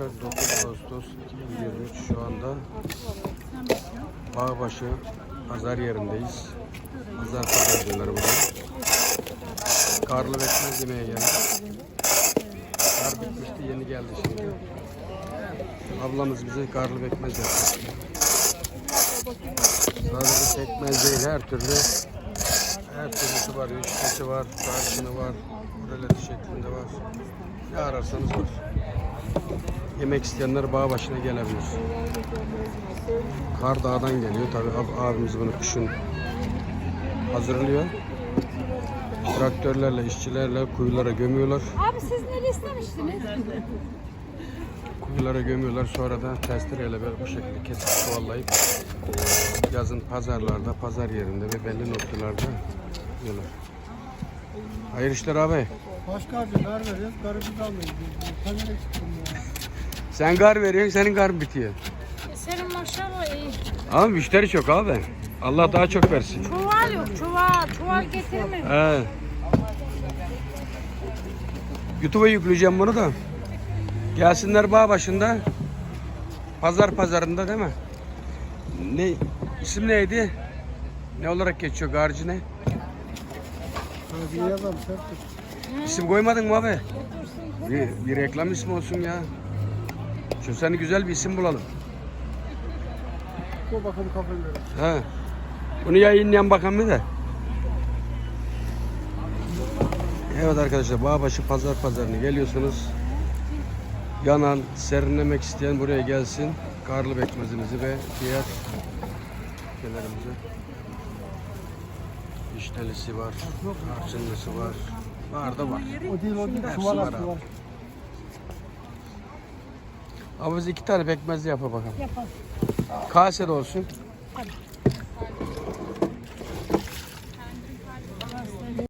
arkadaşlar 9 Ağustos 2023 şu anda Bağbaşı pazar yerindeyiz. Pazar pazar diyorlar burada. Karlı bekmez yemeye geldik. Kar bitmişti yeni geldi şimdi. Ablamız bize karlı bekmez yaptı. Sadece pekmez değil her türlü her türlüsü var. Üçlüsü var, tarçını var, kureleti şeklinde var. Ne ararsanız var. Yemek isteyenler bağ başına gelebilir. Kar dağdan geliyor. Tabi abimiz bunu kışın hazırlıyor. Traktörlerle, işçilerle kuyulara gömüyorlar. Abi siz ne istemiştiniz? Kuyulara gömüyorlar. Sonra da testereyle böyle bu şekilde kesip çuvallayıp yazın pazarlarda, pazar yerinde ve belli noktalarda yiyorlar. Hayır işler abi. Başka harcı kar veriyoruz, karı biz almayız. Kamer eksiktim ya. Sen kar veriyorsun, senin kar bitiyor. Senin maşallah iyi. Ama müşteri çok abi. Allah daha çok versin. Çuval yok çuval. Çuval getirme. He. YouTube'a yükleyeceğim bunu da. Gelsinler bağ başında. Pazar pazarında değil mi? Ne isim neydi? Ne olarak geçiyor garcı ne? Hadi yazalım. İsim koymadın mı abi? Bir, bir reklam ismi olsun ya. Şu seni güzel bir isim bulalım. Koy bakalım kafeleri. He. Bunu yayınlayan bakan bir de. Evet arkadaşlar Bağbaşı Pazar Pazarı'na geliyorsunuz. Yanan, serinlemek isteyen buraya gelsin. Karlı bekmezimizi ve diğer şeylerimizi. İştelisi var, harçınlısı var. Var da var. O değil, o değil. Hepsi Çuval var abi. Abi biz iki tane pekmezli yapar bakalım. Yapalım. Kase de olsun.